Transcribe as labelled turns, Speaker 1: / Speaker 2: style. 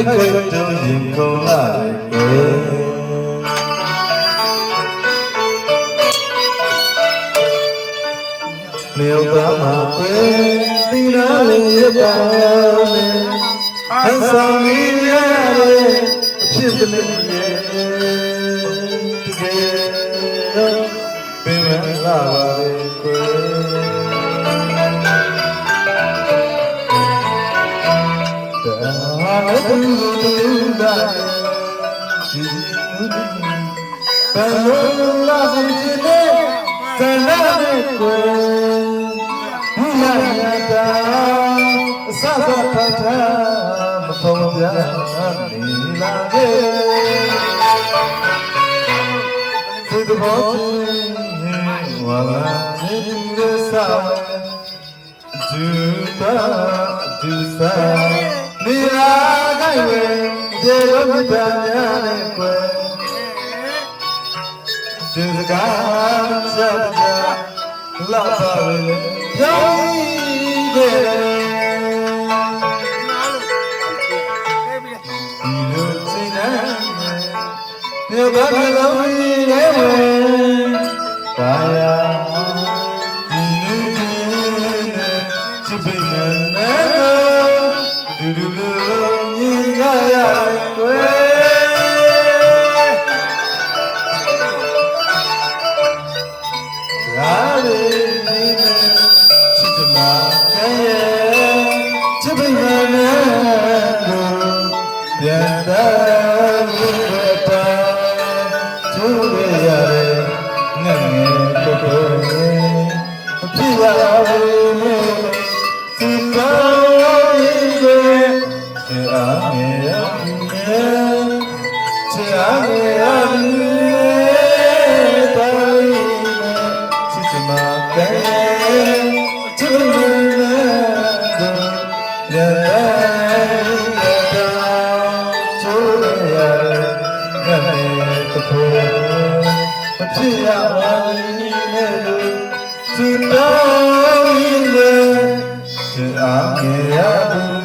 Speaker 1: က်ခွက်တို့ရင်ကုန်လာလေမြေပမာပဲသီလလည်းရပါမယ်အဆောင်ကြီးများလည်းအဖြစ်တယ်ရဲ့တကယ်တော့ပြန်လာပါလေကွယ် öldüm ben Sizi Ben öldüm lazım sizi Selam ettim Bu yerlerde Sadakata Kavgayan ilahi Sıdbatın Vallahin Güzel Düğden မိလာခိုင်ဝဲဒေရုမိတန်များနဲ့ကွယ်စေစကားစပ်ကြလာပါလေရောင်းခဲ့ဒီလိုစိတ်နဲ့မြေဘာလုံးရဲ့ তো ဖြစ်ရပါမည်နဲ့လို့သူတော်မည်နဲ့သူအားရရသူ